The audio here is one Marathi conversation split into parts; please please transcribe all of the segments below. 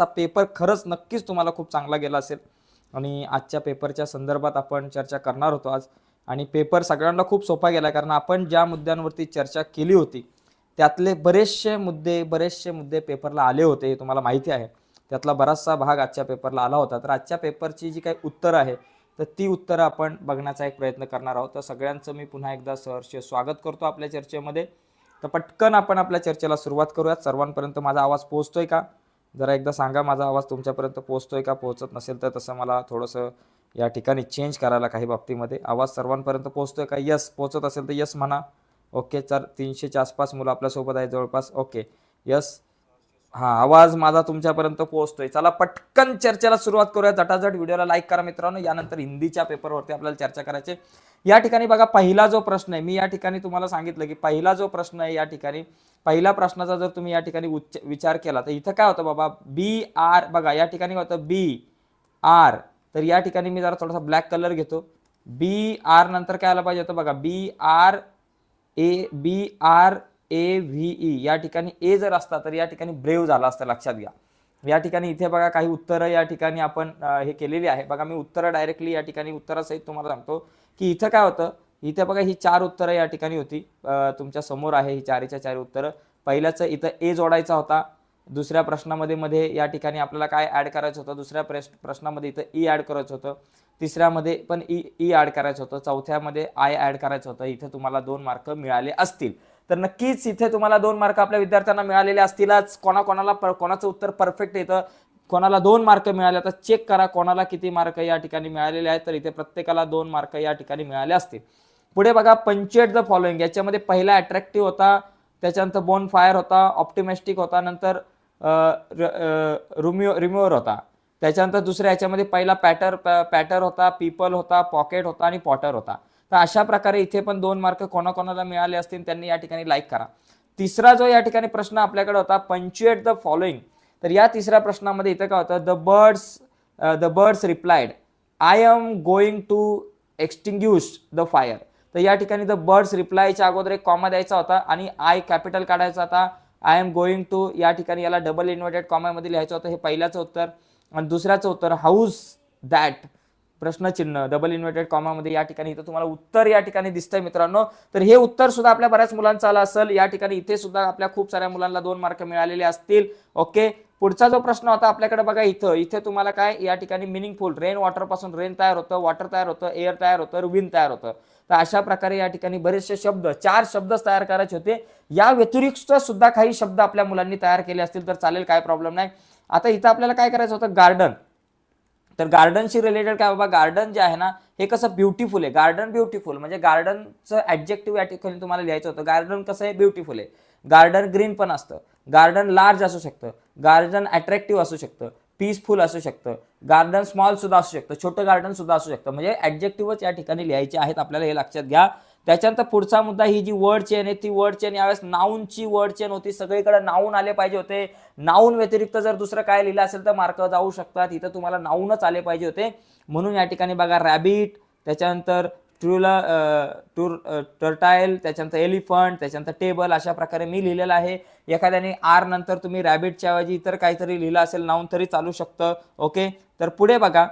आजचा पेपर खरंच नक्कीच तुम्हाला खूप चांगला गेला असेल. आणि आजच्या पेपरच्या संदर्भात आपण चर्चा करणार होतो आज. आणि पेपर सगळ्यांना खूप सोपा गेला कारण आपण ज्या मुद्द्यांवरती चर्चा केली होती त्यातले बरेचसे मुद्दे बरेचसे मुद्दे पेपरला आले होते हे तुम्हाला माहिती आहे. त्यातला बराचसा भाग आजच्या पेपरला आला होता. तर आजच्या पेपरची जी काही उत्तरं आहे तर ती उत्तरं आपण बघण्याचा एक प्रयत्न करणार आहोत. तर सगळ्यांचं मी पुन्हा एकदा सहर्ष स्वागत करतो आपल्या चर्चेमध्ये. तर पटकन आपण आपल्या चर्चेला सुरुवात करूयात. सर्वांपर्यंत माझा आवाज पोहोचतोय का? जरा एकदा सांगा माझा आवाज तुमच्यापर्यंत पोहोचतोय का पोहोचत नसेल तर तसं मला थोडंसं या ठिकाणी चेंज करायला काही बाबतीमध्ये आवाज सर्वांपर्यंत पोहोचतोय का? यस पोहोचत असेल तर यस म्हणा. ओके चार तीनशेच्या आसपास मुलं आपल्यासोबत आहे जवळपास. ओके यस हा आवाज माझा तुमच्यापर्यंत पोहोचतोय. चला पटकन चर्चेला सुरुवात करूया. झटाझट व्हिडिओला लाईक करा मित्रांनो. यानंतर हिंदीच्या पेपरवरती आपल्याला चर्चा करायची. आहे. या ठिकाणी बघा पहिला जो प्रश्न आहे मी या ठिकाणी तुम्हाला सांगितलं की पहिला जो प्रश्न आहे या ठिकाणी पहिल्या प्रश्नाचा जर तुम्ही या ठिकाणी उच्च विचार केला तर इथं काय होतं बाबा बी आर बघा या ठिकाणी होतं बी आर तर या ठिकाणी मी जरा थोडासा ब्लॅक कलर घेतो. बी आर नंतर काय आलं पाहिजे होतं बघा B R A B R A V E या ठिकाणी ए जर असता तर या ठिकाणी ब्रेव झाला असतं लक्षात घ्या. या ठिकाणी इथे बघा काही उत्तरं या ठिकाणी आपण हे केलेली आहे. बघा मी उत्तरं डायरेक्टली या ठिकाणी उत्तरासहित तुम्हाला सांगतो की इथं काय होतं? इथे बघा ही चार उत्तरं या ठिकाणी होती. तुमच्यासमोर आहे ही चारीच्या चार उत्तरं. पहिल्याचं इथं ए जोडायचा होता. दुसऱ्या प्रश्नामध्ये मध्ये या ठिकाणी आपल्याला काय ऍड करायचं होतं? दुसऱ्या प्रश्न प्रश्नामध्ये इथं e ई ऍड करायचं होतं. तिसऱ्यामध्ये पण ई ई ऍड करायचं होतं. चौथ्यामध्ये आय ऍड करायचं होतं. इथे तुम्हाला दोन मार्क मिळाले असतील. तर नक्कीच इथे तुम्हाला दोन मार्क आपल्या विद्यार्थ्यांना मिळालेले असतीलच. कोणाकोणाला कोणाचं उत्तर परफेक्ट येतं कोणाला दोन मार्क मिळाले तर चेक करा कोणाला किती मार्क या ठिकाणी मिळालेले आहेत. तर इथे प्रत्येकाला दोन मार्क या ठिकाणी मिळाले असतील. पुढे बघा पंचेट द फॉलोइंग याच्यामध्ये पहिला अट्रॅक्टिव्ह होता त्याच्यानंतर बोन फायर होता ऑप्टिमिस्टिक होता नंतर रुमिओ रिम्युअर होता. त्याच्यानंतर दुसऱ्या याच्यामध्ये पहिला पॅटर पॅटर होता पीपल होता पॉकेट होता आणि पॉटर होता. तर अशा प्रकारे इथे पण दोन मार्क कोणाकोणाला मिळाले असतील त्यांनी या ठिकाणी लाईक करा. तिसरा जो या ठिकाणी प्रश्न आपल्याकडे होता पंच्युएट द फॉलोइंग तर या तिसऱ्या प्रश्नामध्ये इथं काय होतं the birds the birds replied I am going to extinguish the fire तर या ठिकाणी द बर्ड्स रिप्लायच्या अगोदर एक कॉमा द्यायचा होता आणि आय कॅपिटल काढायचा होता. आय एम गोइंग टू या ठिकाणी याला डबल इन्व्हर्टेड कॉमामध्ये लिहायचं होतं हे पहिल्याचं उत्तर. आणि दुसऱ्याचं उत्तर हाऊस दॅट प्रश्नचिन्ह डबल इन्व्हर्टेड कॉमामध्ये या ठिकाणी इथं तुम्हाला उत्तर या ठिकाणी दिसतंय मित्रांनो. तर हे उत्तर सुद्धा आपल्या बऱ्याच मुलांचं आलं असेल. या ठिकाणी इथे सुद्धा आपल्या खूप साऱ्या मुलांना दोन मार्क मिळालेले असतील. ओके पुढचा जो प्रश्न होता आपल्याकडे बघा इथं. इथे तुम्हाला काय? या ठिकाणी मिनिंगफुल रेन वॉटरपासून रेन तयार होतं वॉटर तयार होतं एअर तयार होतं विन तयार होतं. तर अशा प्रकारे या ठिकाणी बरेचसे शब्द चार शब्दच तयार करायचे होते. या व्यतिरिक्त सुद्धा काही शब्द आपल्या मुलांनी तयार केले असतील तर चालेल काय प्रॉब्लेम नाही. आता इथं आपल्याला काय करायचं होतं? गार्डन तर गार्डनशी रिलेटेड काय बाबा? गार्डन जे आहे ना हे कसं ब्युटिफुल आहे. गार्डन ब्युटिफुल म्हणजे गार्डनचं ॲडजेक्टिव्ह या ठिकाणी तुम्हाला लिहायचं होतं. गार्डन कसं आहे? ब्युटिफुल आहे. गार्डन ग्रीन पण असतं. गार्डन लार्ज असू शकतं. गार्डन अट्रॅक्टिव्ह असू शकतं. पीसफुल असू शकतं. गार्डन स्मॉल सुद्धा असू शकतं. छोटं गार्डन सुद्धा असू शकतं. म्हणजे ॲडजेक्टिव्हच या ठिकाणी लिहायचे आहेत. आपल्याला हे लक्षात घ्या. त्याच्यानंतर पुढचा मुद्दा ही जी वर्ड चेन आहे ती वर्ड चेन यावेळेस नाऊनची वर्ड चेन होती. सगळीकडे नाऊन आले पाहिजे होते. नाऊन व्यतिरिक्त जर दुसरं काय लिहिलं असेल तर मार्क जाऊ शकतात. इथं तुम्हाला नाऊनच आले पाहिजे होते. म्हणून या ठिकाणी बघा रॅबिट त्याच्यानंतर ट्रुला टूर टर्टाईल त्याच्यानंतर एलिफंट त्याच्यानंतर टेबल अशा प्रकारे मी लिहिलेलं आहे. एखाद्याने आर नंतर तुम्ही रॅबिटच्या ऐवजी इतर काहीतरी लिहिलं असेल नाऊन तरी चालू शकतं. ओके तर पुढे बघा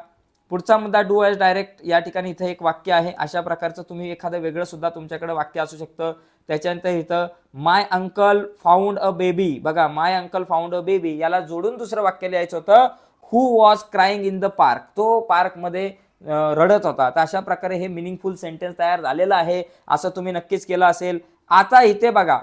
पुढचा मुद्दा डू एज डायरेक्ट या ठिकाणी इथं एक वाक्य आहे. अशा प्रकारचं तुम्ही एखादं वेगळं सुद्धा तुमच्याकडे वाक्य असू शकतं. त्याच्यानंतर इथं my uncle found a baby बघा my uncle found a baby याला जोडून दुसरं वाक्य लिहायचं होतं who was crying in the park तो पार्कमध्ये रडत होता. तर अशा प्रकारे हे मिनिंगफुल सेंटेन्स तयार झालेलं आहे. असं तुम्ही नक्कीच केलं असेल. आता इथे बघा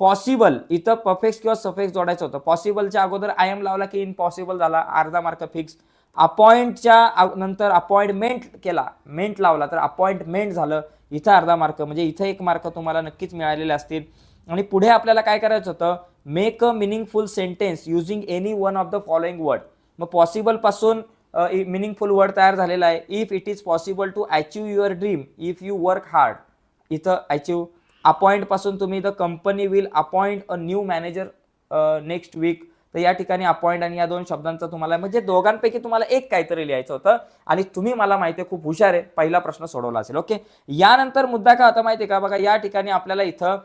पॉसिबल इथं परफेक्ट किंवा सफेक्स जोडायचं होतं. पॉसिबलच्या अगोदर आय एम लावला की इम्पॉसिबल झाला. अर्धा मार्क फिक्स अपॉइंटच्या नंतर अपॉइंटमेंट केला. मेंट लावला. तर अपॉइंटमेंट झालं. इथं अर्धा मार्क म्हणजे इथं एक मार्क तुम्हाला नक्कीच मिळालेले असतील. आणि पुढे आपल्याला काय करायचं होतं? Make a meaningful sentence using any one of the following word मग पॉसिबलपासून मिनिंगफुल वर्ड तयार झालेला आहे. If it is possible to achieve your dream if you work hard इथं अचीव अपॉइंटपासून तुम्ही the company will appoint a new manager next week तर या ठिकाणी अपॉइंट आणि या दोन शब्दांचा तुम्हाला म्हणजे दोघांपैकी तुम्हाला एक काहीतरी लिहायचं होतं. आणि तुम्ही मला माहिती आहे खूप हुशार आहे पहिला प्रश्न सोडवला असेल. ओके? यानंतर मुद्दा काय होता माहिती आहे का? बघा या ठिकाणी आपल्याला इथं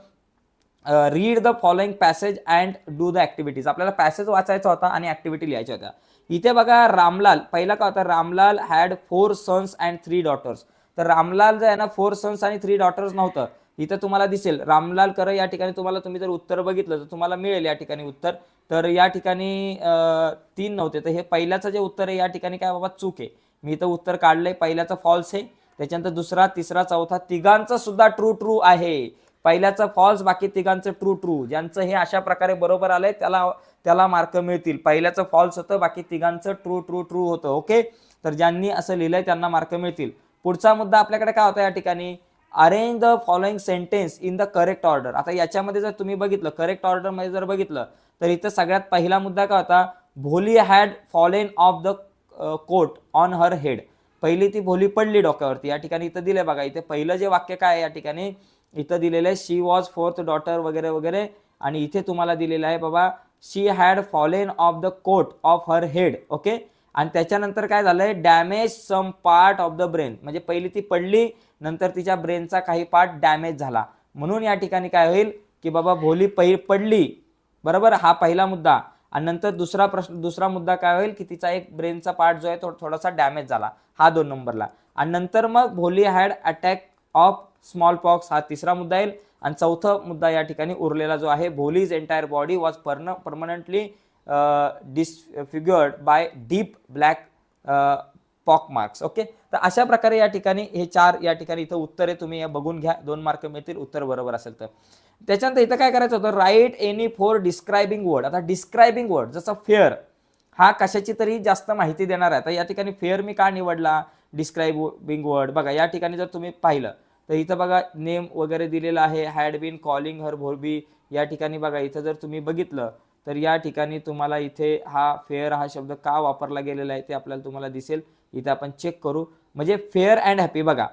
read the following passage and do the activities आपल्याला पॅसेज वाचायचा होता आणि ऍक्टिव्हिटी लिहायच्या होत्या. इथे बघा रामलाल पहिला काय होता? Ramlal had four sons and three daughters तर रामलाल जे आहे ना फोर सन्स आणि थ्री डॉटर्स नव्हतं. इथं तुम्हाला दिसेल रामलाल कर या ठिकाणी तुम्हाला तुम्ही जर उत्तर बघितलं तर तुम्हाला मिळेल या ठिकाणी उत्तर. तर या ठिकाणी तीन नव्हते. तर हे पहिल्याचं जे उत्तर आहे या ठिकाणी काय बाबा चूक आहे. मी तर उत्तर काढलंय पहिल्याचं फॉल्स आहे. त्याच्यानंतर दुसरा तिसरा चौथा तिघांचं सुद्धा ट्रू ट्रू आहे. पहिल्याचं फॉल्स बाकी तिघांचं ट्रू ट्रू ज्यांचं हे अशा प्रकारे बरोबर आलंय त्याला त्याला मार्क मिळतील. पहिल्याचं फॉल्स होतं बाकी तिघांचं ट्रू ट्रू ट्रू होतं. ओके तर ज्यांनी असं लिहिलंय त्यांना मार्क मिळतील. पुढचा मुद्दा आपल्याकडे काय होता या ठिकाणी? Arrange the following sentence in the correct order आता याच्यामध्ये जर तुम्ही बघितलं करेक्ट ऑर्डरमध्ये जर बघितलं तर इथं सगळ्यात पहिला मुद्दा काय होता? Bholi had fallen off the cot on her head पहिली ती भोली पडली डोक्यावरती. या ठिकाणी इथं दिलंय बघा इथे पहिलं जे वाक्य काय आहे या ठिकाणी? इथं दिलेलं आहे शी वॉज फोर्थ डॉटर वगैरे वगैरे. आणि इथे तुम्हाला दिलेलं आहे बाबा she had fallen off the cot off her head okay आणि त्याच्यानंतर काय झालंय? Damage some part of the brain म्हणजे पहिली ती पडली नंतर तिच्या ब्रेनचा काही पार्ट डॅमेज झाला. म्हणून या ठिकाणी काय होईल की बाबा भोली पै पडली. बरोबर? हा पहिला मुद्दा. आणि नंतर दुसरा प्रश्न दुसरा मुद्दा काय होईल की तिचा एक ब्रेनचा पार्ट जो आहे तो थोडासा डॅमेज झाला. हा दोन नंबरला. आणि नंतर मग Bholi had attack of smallpox हा तिसरा मुद्दा येईल. आणि चौथा मुद्दा या ठिकाणी उरलेला जो आहे भोलीज एंटायर बॉडी वॉज पर्न permanently disfigured by deep black pock marks okay? तर अशा प्रकारे या ठिकाणी हे चार या ठिकाणी इथं उत्तरे तुम्ही बघून घ्या. दोन मार्क मिळतील उत्तर बरोबर असेल तर. त्याच्यानंतर इथं काय करायचं होतं? Write any four describing word आता डिस्क्रायबिंग वर्ड जसं फेअर हा कशाची तरी जास्त माहिती देणार आहे. तर या ठिकाणी फेअर मी का निवडला? डिस्क्रायबिंग वर्ड बघा या ठिकाणी जर तुम्ही पाहिलं तर इथं बघा नेम वगैरे दिलेलं आहे. Had been calling her Bholi या ठिकाणी बघा इथं जर तुम्ही बघितलं तर या ठिकाणी तुम्हाला इथे हा फेअर हा शब्द का वापरला गेलेला आहे ते आपल्याला तुम्हाला दिसेल. इथे आपण चेक करू. म्हणजे फेअर अँड हॅपी बघा.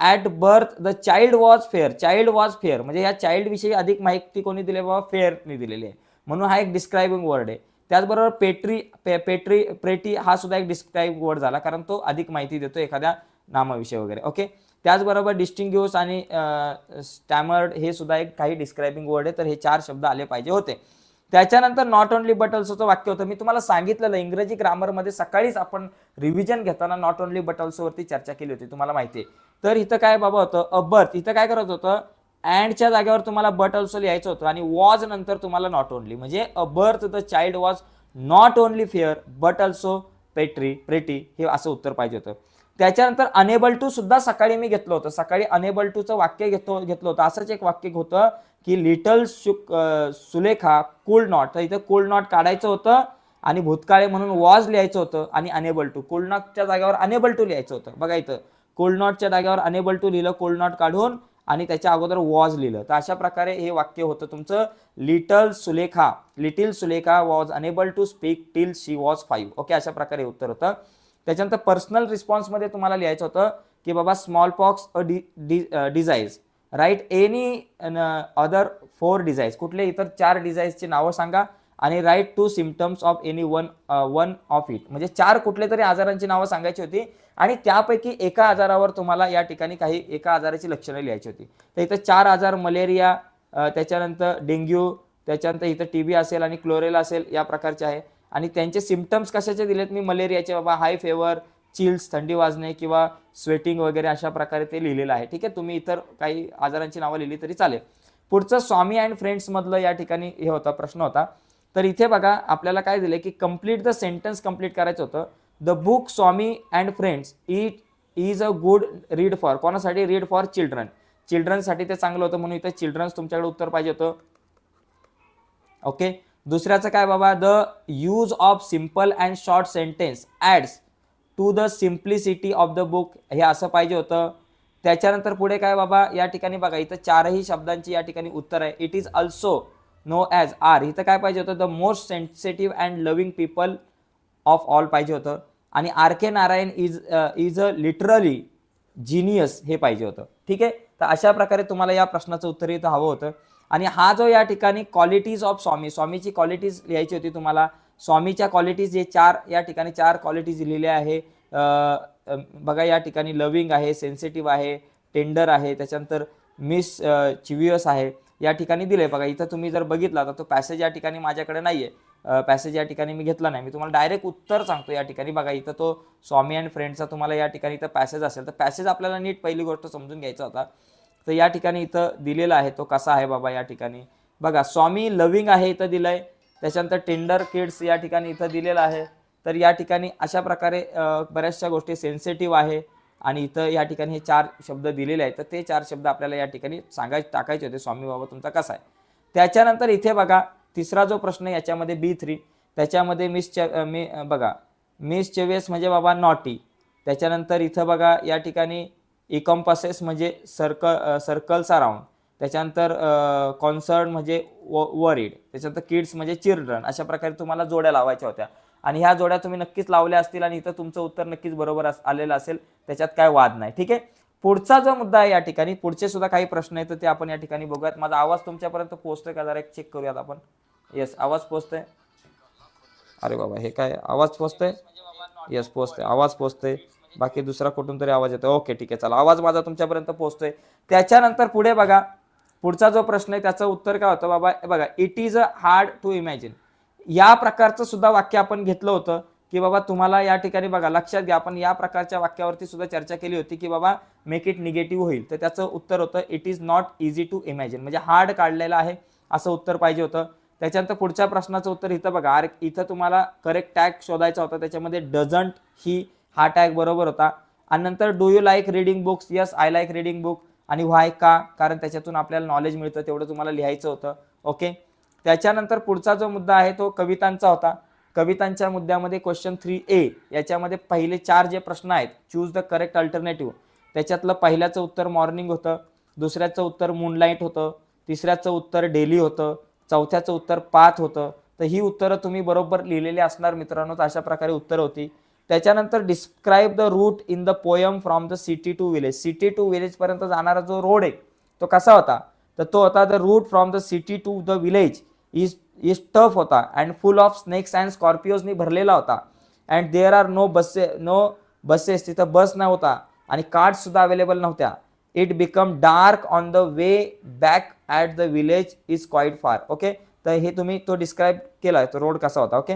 At birth the child was fair child was fair म्हणजे या चाइल्डविषयी अधिक माहिती कोणी दिली बाबा? फेअरने दिलेली आहे. म्हणून हा एक डिस्क्रायबिंग वर्ड आहे. त्याचबरोबर पेट्री पे पेट्री प्रेटी हा सुद्धा एक डिस्क्राईब वर्ड झाला. कारण तो अधिक माहिती देतो एखाद्या नामाविषयी वगैरे. ओके त्याचबरोबर डिस्टिंग्युस आणि स्टॅमर्ड हे सुद्धा एक काही डिस्क्रायबिंग वर्ड आहे. तर हे चार शब्द आले पाहिजे होते. त्याच्यानंतर नॉट ओनली बट ऑल्सोचं वाक्य होतं. मी तुम्हाला सांगितलेलं इंग्रजी ग्रामरमध्ये सकाळीच आपण रिव्हिजन घेताना नॉट ओनली बट ऑल्सोवरती चर्चा केली होती. तुम्हाला माहिती आहे तर इथं काय बाबा होतं? अ बर्थ इथं काय करत होतं? अँडच्या जागेवर तुम्हाला बट ऑल्सो लिहायचं होतं आणि वॉज नंतर तुम्हाला नॉट ओनली म्हणजे a birth the child was not only fair but also petri pretty हे असं उत्तर पाहिजे होतं. त्याच्यानंतर अनेबल टू सुद्धा सकाळी मी घेतलं होतं. सकाळी अनेबल टूचं वाक्य घेतो घेतलं होतं. असंच एक वाक्य होतं की लिटल सु सुलेखा कुल नॉट तर इथं कुल नॉट काढायचं होतं आणि भूतकाळे म्हणून वॉज लिहायचं होतं आणि अनेबल टू कुल नॉटच्या जागेवर अनेबल टू लिहायचं होतं. बघा इथं. कुल नॉटच्या जागेवर अनेबल टू लिहिलं कुल नॉट काढून आणि त्याच्या अगोदर वॉज लिहिलं. तर अशा प्रकारे हे वाक्य होतं तुमचं. Little Sulekha little Sulekha was unable to speak till she was five okay अशा प्रकारे उत्तर होतं. त्याच्यानंतर पर्सनल रिस्पॉन्समध्ये तुम्हाला लिहायचं होतं की बाबा smallpox a D disease write any other four disease कुठले इतर चार डिझाईजची नावं सांगा आणि write two symptoms of any one one of it म्हणजे चार कुठले तरी आजारांची नावं सांगायची होती आणि त्यापैकी एका आजारावर तुम्हाला या ठिकाणी काही एका आजाराची लक्षणं लिहायची होती. तर इथं चार आजार मलेरिया त्याच्यानंतर डेंग्यू त्याच्यानंतर इथं टी बी असेल आणि क्लोरेला असेल या प्रकारचे आहे. आणि त्यांचे सिमटम्स कशाचे दिलेत? मी मलेरियाचे बाबा हाय फेवर चिल्स थंडी वाजणे किंवा स्वेटिंग वगैरे अशा प्रकारे ते लिहिलेलं आहे. ठीक आहे? तुम्ही इतर काही आजारांची नावं लिहिली तरी चालेल. पुढचं स्वामी अँड फ्रेंड्समधलं या ठिकाणी हे होता प्रश्न होता. तर इथे बघा आपल्याला काय दिलं की कंप्लीट द सेंटेन्स कंप्लीट करायचं होतं. The book Swami and friends it is a good read for कोणासाठी? रीड फॉर चिल्ड्रन चिल्ड्रनसाठी ते चांगलं होतं म्हणून इथे चिल्ड्रन्स तुमच्याकडे उत्तर पाहिजे होतं. ओके दुसऱ्याचं काय बाबा? The use of simple and short sentence adds to the simplicity of the book हे असं पाहिजे होतं. त्याच्यानंतर पुढे काय बाबा? या ठिकाणी बघा इथं चारही शब्दांची या ठिकाणी उत्तर आहे. It is also known as R इथं काय पाहिजे होतं? The most sensitive and loving people of all पाहिजे होतं. आणि R K Narayan is is a literally genius हे पाहिजे होतं. ठीक आहे? तर अशा प्रकारे तुम्हाला या प्रश्नाचं उत्तर इथं हवं होतं. आणि हा जो या ठिकाणी क्वालिटीज ऑफ स्वामी स्वामीची क्वालिटीज लिहायची होती तुम्हाला स्वामीच्या क्वालिटीज जे चार या ठिकाणी चार क्वालिटीज लिहिल्या आहे. बघा या ठिकाणी लविंग आहे सेन्सिटिव्ह आहे टेंडर आहे त्याच्यानंतर मिस चिवियस आहे या ठिकाणी दिले बघा इथं तुम्ही जर बघितला तर तो पॅसेज या ठिकाणी माझ्याकडे नाही आहे पॅसेज या ठिकाणी मी घेतला नाही. मी तुम्हाला डायरेक्ट उत्तर सांगतो या ठिकाणी. बघा इथं तो स्वामी अँड फ्रेंडचा तुम्हाला या ठिकाणी इथं पॅसेज असेल तर पॅसेज आपल्याला नीट पहिली गोष्ट समजून घ्यायचा होता. तर या ठिकाणी इथं दिलेला आहे तो कसा आहे बाबा या ठिकाणी? बघा स्वामी लविंग आहे इथं दिलंय. त्याच्यानंतर टेंडर किड्स या ठिकाणी इथं दिलेलं आहे. तर या ठिकाणी अशा प्रकारे बऱ्याचशा गोष्टी सेन्सिटिव्ह आहे. आणि इथं या ठिकाणी हे चार शब्द दिलेले आहेत. तर ते चार शब्द आपल्याला या ठिकाणी सांगाय टाकायचे होते. स्वामी बाबा तुमचा कसा आहे? त्याच्यानंतर इथे बघा तिसरा जो प्रश्न आहे याच्यामध्ये बी थ्री त्याच्यामध्ये मिस चे मी बघा मिस चेवेस म्हणजे बाबा नॉटी त्याच्यानंतर इथं बघा या ठिकाणी इकॉम्पसेस म्हणजे सर्कल सर्कल्स अराउंड त्याच्यानंतर कॉन्सर्न म्हणजे व वरीड त्याच्यानंतर किड्स म्हणजे चिल्ड्रन अशा प्रकारे तुम्हाला जोड्या लावायच्या होत्या. आणि ह्या जोड्या तुम्ही नक्कीच लावल्या असतील आणि इथं तुमचं उत्तर नक्कीच बरोबर आलेलं असेल. त्याच्यात काय वाद नाही. ठीक आहे? पुढचा जो मुद्दा आहे या ठिकाणी पुढचे सुद्धा काही प्रश्न आहेत तर ते आपण या ठिकाणी बघूयात. माझा आवाज तुमच्यापर्यंत पोहोचतोय का? जरा एक चेक करूयात आपण. येस आवाज पोहोचतोय. अरे बाबा हे काय? आवाज पोचतोय येस पोचतोय आवाज पोचतोय म्हणजे बाकी दुसरा कुठून तरी आवाज येतो ओके ठीक आहे चला. आवाज माझा तुमच्यापर्यंत पोहोचतोय. त्याच्यानंतर पुढे बघा पुढचा जो प्रश्न आहे त्याचं उत्तर काय होतं बाबा? बघा it is a hard to imagine या प्रकारचं सुद्धा वाक्य आपण घेतलं होतं की बाबा तुम्हाला या ठिकाणी बघा लक्षात घ्या आपण या प्रकारच्या वाक्यावरती सुद्धा चर्चा केली होती की बाबा मेक इट निगेटिव्ह होईल. तर त्याचं उत्तर होतं it is not easy to imagine म्हणजे हार्ड काढलेलं आहे असं उत्तर पाहिजे होतं. त्याच्यानंतर पुढच्या प्रश्नाचं उत्तर इथं बघा अरे इथं तुम्हाला करेक्ट टॅग शोधायचा होता. त्याच्यामध्ये डझंट ही हा टॅग बरोबर होता. आणि नंतर do you like reading books yes I like reading book आणि हो व्हाय का? कारण त्याच्यातून आपल्याला नॉलेज मिळतं तेवढं तुम्हाला लिहायचं होतं. ओके त्याच्यानंतर पुढचा जो मुद्दा आहे तो कवितांचा होता. कवितांच्या मुद्द्यामध्ये क्वेश्चन थ्री ए याच्यामध्ये पहिले चार जे प्रश्न आहेत चूज द करेक्ट अल्टरनेटिव्ह त्याच्यातलं पहिल्याचं उत्तर मॉर्निंग होतं. दुसऱ्याचं उत्तर मूनलाईट होतं. तिसऱ्याचं उत्तर डेली होतं. चौथ्याचं उत्तर पाच होतं. तर ही उत्तरं तुम्ही बरोबर लिहिलेली असणार मित्रांनो तर अशा प्रकारे उत्तर होती. त्याच्यानंतर describe the route in the poem from the city to village city to विलेजपर्यंत जाणारा जो रोड आहे तो कसा होता? तर तो होता the route from the city to the village is is tough होता and full of snakes and स्कॉर्पिओजनी भरलेला होता. And there are no buses no buses तिथं बस नव्हता आणि कार्ड्स सुद्धा अवेलेबल नव्हत्या. It become dark on the way back at the village is quite far okay तर हे तुम्ही तो डिस्क्राईब केला तो रोड कसा होता? ओके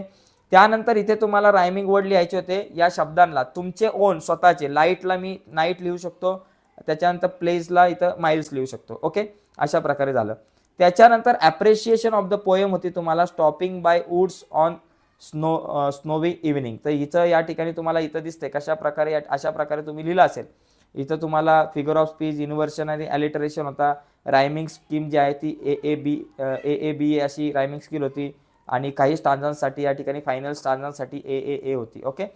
त्यानंतर इथे तुम्हाला रायमिंग वर्ड लिहायचे होते या शब्दांना तुमचे ओन स्वतःचे. लाईटला मी नाईट लिहू शकतो. त्याच्यानंतर प्लेसला इथं माइल्स लिहू शकतो. ओके अशा प्रकारे झालं. त्याच्यानंतर ॲप्रिशिएशन ऑफ द पोयम होती तुम्हाला stopping by woods on snow snowy evening तर इथं या ठिकाणी तुम्हाला इथं दिसते कशा प्रकारे या- अशा प्रकारे तुम्ही लिहिलं असेल. इथं तुम्हाला फिगर ऑफ स्पीच इन्व्हर्शन आणि ॲलिटरेशन होता. रायमिंग स्कीम जी आहे ती ए A B A A B ए अशी रायमिंग स्किल होती. आणि काही स्टांजांसाठी या ठिकाणी फायनल स्टांजांसाठी ए ए ए होती ओके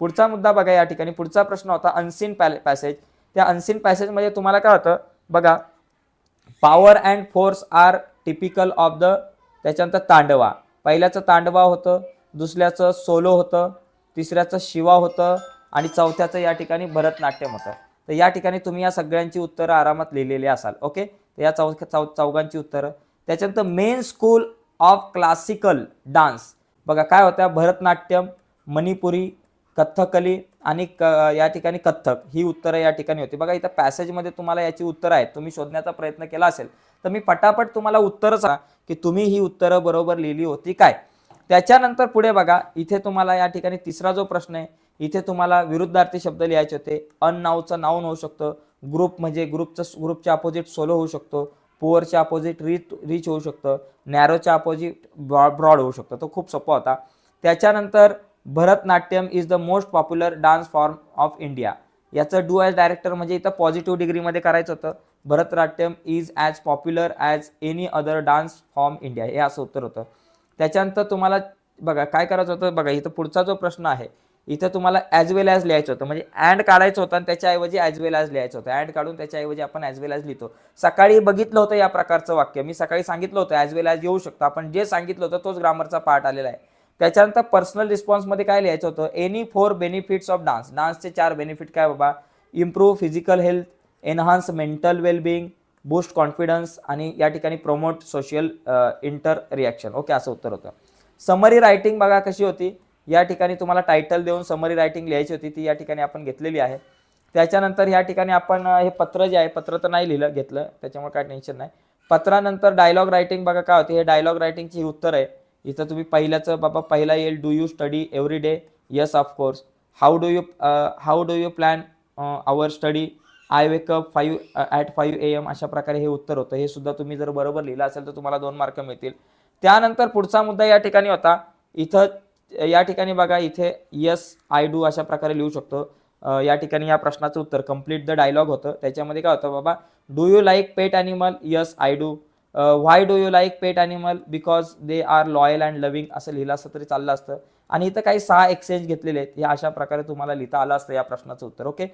पुढचा मुद्दा बघा या ठिकाणी. पुढचा प्रश्न होता अनसीन पॅसेज त्या अनसीन पॅसेजमध्ये तुम्हाला काय होतं? बघा power and force are typical of the त्याच्यानंतर तांडवा. पहिल्याचं तांडवा होतं दुसऱ्याचं सोलो होतं तिसऱ्याचं शिवा होतं आणि चौथ्याचं या ठिकाणी भरतनाट्यम होतं. तर या ठिकाणी तुम्ही या सगळ्यांची उत्तरं आरामात लिहिलेली असाल ओके तर या चौ चौ चौघांची उत्तरं. त्याच्यानंतर main school of classical dance. बघा काय होत्या भरतनाट्यम मणिपुरी कथ्थकली आणि क या ठिकाणी कथ्थक. ही उत्तरं या ठिकाणी होती. बघा इथं पॅसेजमध्ये तुम्हाला याची उत्तरं आहेत. तुम्ही शोधण्याचा प्रयत्न केला असेल तर मी पटापट तुम्हाला उत्तरं सांगा की तुम्ही ही उत्तरं बरोबर लिहिली होती काय? त्याच्यानंतर पुढे बघा इथे तुम्हाला या ठिकाणी तिसरा जो प्रश्न आहे इथे तुम्हाला विरुद्धार्थी शब्द लिहायचे होते. अन नावचं नाऊन होऊ शकतं. ग्रुप म्हणजे ग्रुपचं ग्रुपच्या अपोजिट सोलो होऊ शकतो. पुअरच्या अपोजिट रिच रिच होऊ शकतं. नॅरोच्या अपोजिट ब्रॉड होऊ शकतं. तो खूप सोपा होता. त्याच्यानंतर Bharatanatyam is the most popular dance form of India याचं डू ॲज डायरेक्टर म्हणजे इथं पॉझिटिव्ह डिग्रीमध्ये करायचं होतं. Bharatanatyam is as popular as any other dance form India हे असं उत्तर होतं. त्याच्यानंतर तुम्हाला बघा काय करायचं होतं? बघा इथं पुढचा जो प्रश्न आहे इथं तुम्हाला ॲज वेल ॲज लिहायचं होतं. म्हणजे अँड काढायचं होतं आणि त्याच्याऐवजी ॲज वेल ॲज लिहायचं होतं. अँड काढून त्याच्याऐवजी आपण ॲज वेल ॲज लिहितो. सकाळी बघितलं होतं या प्रकारचं वाक्य. मी सकाळी सांगितलं होतं ॲज वेल ॲज येऊ शकतो. आपण जे सांगितलं होतं तोच ग्रामरचा पार्ट आलेला आहे. त्याच्यानंतर पर्सनल रिस्पॉन्समध्ये काय लिहायचं होतं? Any four benefits of dance डान्सचे चार बेनिफिट काय बाबा? Improve physical health enhance mental wellbeing boost confidence आणि या ठिकाणी promote social interaction okay असं उत्तर होतं. समरी रायटिंग बघा कशी होती? या ठिकाणी तुम्हाला टायटल देऊन समरी रायटिंग लिहायची होती ती या ठिकाणी आपण घेतलेली आहे. त्याच्यानंतर या ठिकाणी आपण हे पत्र जे आहे पत्र तर नाही लिहिलं घेतलं त्याच्यामुळे काय टेन्शन नाही. पत्रानंतर डायलॉग रायटिंग बघा काय होते हे डायलॉग रायटिंगची उत्तर आहे. इथं तुम्ही पहिल्याचं बाबा पहिला येईल do you study every day yes of course how do you how do you plan our study I wake up five at five A M अशा प्रकारे हे उत्तर होतं. हे सुद्धा तुम्ही जर बरोबर लिहिलं असेल तर तुम्हाला दोन मार्क मिळतील. त्यानंतर पुढचा मुद्दा या ठिकाणी होता. इथं या ठिकाणी बघा इथे यस आय डू अशा प्रकारे लिहू शकतो. या ठिकाणी या प्रश्नाचं उत्तर कंप्लीट द डायलॉग होतं. त्याच्यामध्ये काय होतं बाबा do you like pet animal yes I do why do you like pet animal because they are loyal and loving असं लिहिलं असतं तरी चाललं असतं. आणि इथं काही सहा एक्सचेंज घेतलेले आहेत. हे अशा प्रकारे तुम्हाला लिहिता आलं असतं या प्रश्नाचं उत्तर ओके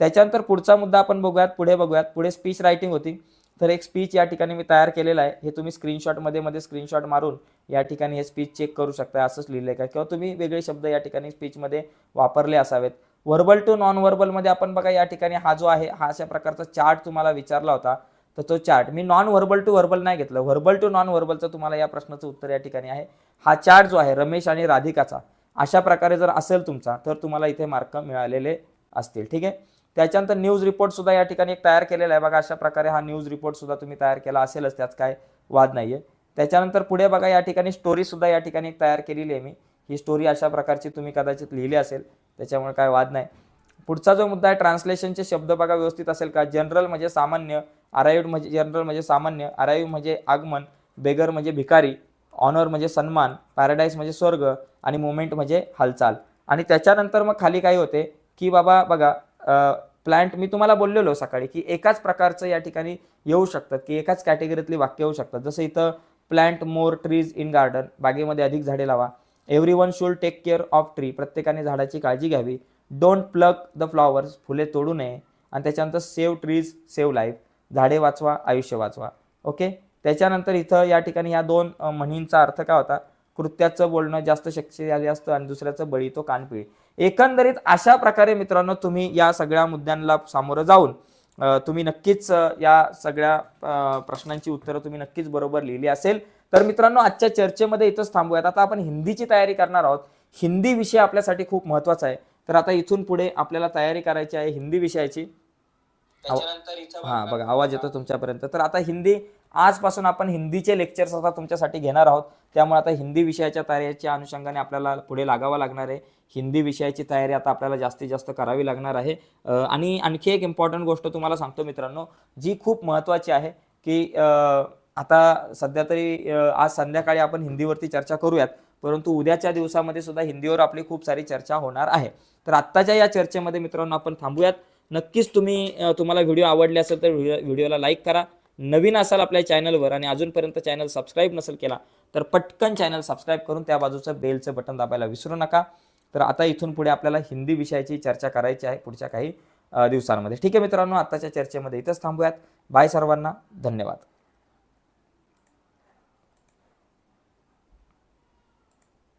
त्याच्यानंतर पुढचा मुद्दा आपण बघूयात पुढे बघूयात. पुढे स्पीच रायटिंग होती. तर एक स्पीच या ठिकाणी मी तयार केलेलं आहे. हे तुम्ही स्क्रीनशॉटमध्ये मध्ये स्क्रीनशॉट मारून या ठिकाणी हे स्पीच चेक करू शकता असंच लिहिलं आहे का? किंवा तुम्ही वेगळे शब्द या ठिकाणी स्पीचमध्ये वापरले असावेत. व्हर्बल टू नॉन व्हर्बलमध्ये आपण बघा या ठिकाणी हा जो आहे हा अशा प्रकारचा चार्ट तुम्हाला विचारला होता. तर तो चार्ट मी नॉन व्हर्बल टू व्हर्बल नाही घेतलं. व्हर्बल टू नॉन व्हर्बलचं तुम्हाला या प्रश्नाचं उत्तर या ठिकाणी आहे. हा चार्ट जो आहे रमेश आणि राधिकाचा. अशा प्रकारे जर असेल तुमचा तर तुम्हाला इथे मार्क मिळालेले असतील. ठीक आहे? त्याच्यानंतर न्यूज रिपोर्ट सुद्धा या ठिकाणी एक तयार केलेला आहे. बघा अशा प्रकारे हा न्यूज रिपोर्ट सुद्धा तुम्ही तयार केला असेलच त्यात काय वाद नाहीये. त्याच्यानंतर पुढे बघा या ठिकाणी स्टोरी सुद्धा या ठिकाणी एक तयार केलेली आहे मी. ही स्टोरी अशा प्रकारची तुम्ही कदाचित लिहिली असेल त्याच्यामुळे काय वाद नाही. पुढचा जो मुद्दा आहे ट्रान्सलेशनचे शब्द बघा व्यवस्थित असेल का? जनरल म्हणजे सामान्य अराईव्ड म्हणजे जनरल म्हणजे सामान्य अराईव्ह म्हणजे आगमन बेगर म्हणजे भिकारी ऑनर म्हणजे सन्मान पॅराडाईस म्हणजे स्वर्ग आणि मुवमेंट म्हणजे हालचाल. आणि त्याच्यानंतर मग खाली काय होते? की बाबा बघा प्लांट मी तुम्हाला बोललेलो सकाळी की एकाच प्रकारचं या ठिकाणी येऊ शकतात की एकाच कॅटेगरीतली वाक्य येऊ शकतात. जसं इथं plant more trees in garden बागेमध्ये अधिक झाडे लावा. Everyone should take care of tree प्रत्येकाने झाडाची काळजी घ्यावी. डोंट प्लग द फ्लॉवर्स फुले तोडू नये. आणि त्याच्यानंतर सेव्ह ट्रीज सेव्ह लाईफ झाडे वाचवा आयुष्य वाचवा. ओके त्याच्यानंतर इथं या ठिकाणी या दोन म्हणींचा अर्थ काय होता? कृत्याचं बोलणं जास्त शक्तिशाली असतं आणि दुसऱ्याचं बळी तो कानपिळी. एकंदरीत अशा प्रकारे मित्रांनो तुम्ही या सगळ्या मुद्द्यांना सामोरं जाऊन तुम्ही नक्कीच या सगळ्या प्रश्नांची उत्तरं तुम्ही नक्कीच बरोबर लिहिली असेल. तर मित्रांनो आजच्या चर्चेमध्ये इथंच थांबूयात. आता आपण हिंदीची तयारी करणार आहोत. हिंदी विषय आपल्यासाठी खूप महत्त्वाचा आहे. तर आता इथून पुढे आपल्याला तयारी करायची आहे हिंदी विषयाची. हा बघा आवाज येतो तुमच्यापर्यंत. तर आता हिंदी आजपासून आपण हिंदीचे लेक्चर्स आता तुमच्यासाठी घेणार आहोत. त्यामुळे आता हिंदी विषयाच्या तयारीच्या अनुषंगाने आपल्याला पुढे लागावं लागणार आहे. हिंदी विषयाची तयारी आता आपल्याला जास्तीत जास्त करावी लागणार आहे. आणि आणखी एक इम्पॉर्टंट गोष्ट तुम्हाला सांगतो मित्रांनो जी खूप महत्त्वाची आहे की आता सध्या तरी आज संध्याकाळी आपण हिंदीवरती चर्चा करूयात. परंतु उद्याच्या दिवसामध्ये सुद्धा हिंदीवर आपली खूप सारी चर्चा होणार आहे. तर आत्ताच्या या चर्चेमध्ये मित्रांनो आपण थांबूयात. नक्कीच तुम्ही तुम्हाला व्हिडिओ आवडले असेल तर व्हिडिओ व्हिडिओला लाईक करा. नवीन असाल आपल्या चॅनलवर आणि अजूनपर्यंत चॅनल सबस्क्राईब नसेल केला तर पटकन चॅनल सबस्क्राईब करून त्या बाजूचं बेलचं बटन दाबायला विसरू नका. तर आता इथून पुढे आपल्याला हिंदी विषयाची चर्चा करायची आहे पुढच्या काही दिवसांमध्ये. ठीक आहे मित्रांनो आत्ताच्या चर्चेमध्ये इथंच थांबूयात. बाय सर्वांना धन्यवाद.